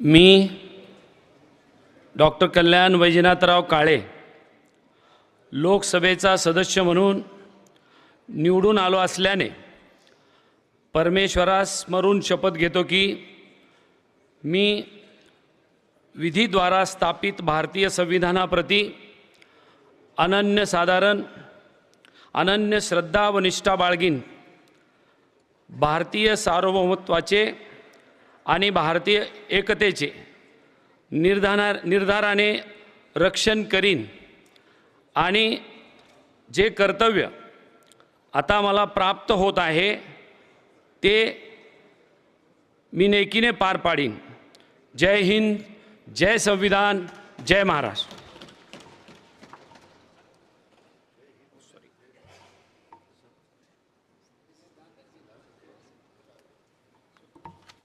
मी doctor कल्याण वैजनाथराव काळे लोकसभेचा सदस्य म्हणून निवडून आलो असल्याने परमेश्वरास स्मरून शपथ घेतो की मी विधीद्वारा स्थापित भारतीय संविधानाप्रती अनन्यसाधारण अनन्य श्रद्धा व निष्ठा बाळगीन भारतीय सार्वभौमत्वाचे आणि भारतीय एकतेचे निर्धार निर्धाराने रक्षण करीन. आणि जे कर्तव्य आता मला प्राप्त होत आहे ते मी नेकीने पार पाडीन. जय हिंद जय संविधान जय महाराष्ट्र.